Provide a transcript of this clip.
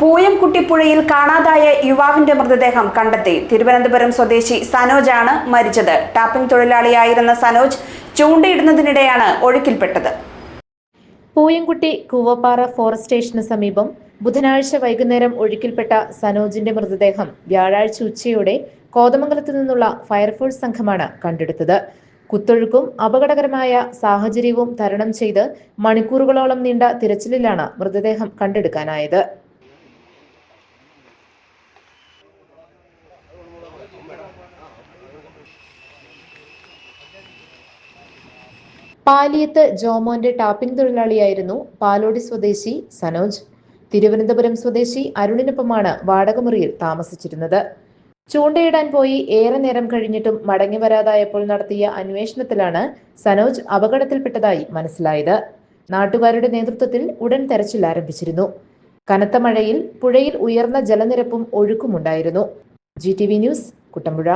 പൂയംകുട്ടിപ്പുഴയിൽ കാണാതായ യുവാവിന്റെ മൃതദേഹം കണ്ടെത്തി. തിരുവനന്തപുരം സ്വദേശി സനോജാണ് മരിച്ചത്. ടാപ്പിംഗ് തൊഴിലാളിയായിരുന്ന സനോജ് ചൂണ്ടയിടുന്നതിനിടെയാണ് ഒഴുക്കിൽപ്പെട്ടത്. പൂയംകുട്ടി കൂവപ്പാറ ഫോറസ്റ്റ് സ്റ്റേഷന് സമീപം ബുധനാഴ്ച വൈകുന്നേരം ഒഴുക്കിൽപ്പെട്ട സനോജിന്റെ മൃതദേഹം വ്യാഴാഴ്ച ഉച്ചയോടെ കോതമംഗലത്തു നിന്നുള്ള ഫയർഫോഴ്സ് സംഘമാണ് കണ്ടെടുത്തത്. കുത്തൊഴുക്കും അപകടകരമായ സാഹചര്യവും തരണം ചെയ്ത് മണിക്കൂറുകളോളം നീണ്ട തിരച്ചിലിലാണ് മൃതദേഹം കണ്ടെടുക്കാനായത്. പാലിയത്ത് ജോമോന്റെ ടാപ്പിംഗ് തൊഴിലാളിയായിരുന്നു പാലോടി സ്വദേശി സനോജ്. തിരുവനന്തപുരം സ്വദേശി അരുണിനൊപ്പമാണ് വാടകമുറിയിൽ താമസിച്ചിരുന്നത്. ചൂണ്ടയിടാൻ പോയി ഏറെ നേരം കഴിഞ്ഞിട്ടും മടങ്ങി വരാതായപ്പോൾ നടത്തിയ അന്വേഷണത്തിലാണ് സനോജ് അപകടത്തിൽപ്പെട്ടതായി മനസ്സിലായത്. നാട്ടുകാരുടെ നേതൃത്വത്തിൽ ഉടൻ തെരച്ചിൽ ആരംഭിച്ചിരുന്നു. കനത്ത മഴയിൽ പുഴയിൽ ഉയർന്ന ജലനിരപ്പും ഒഴുക്കുമുണ്ടായിരുന്നു. G T V news Kuttampuzha.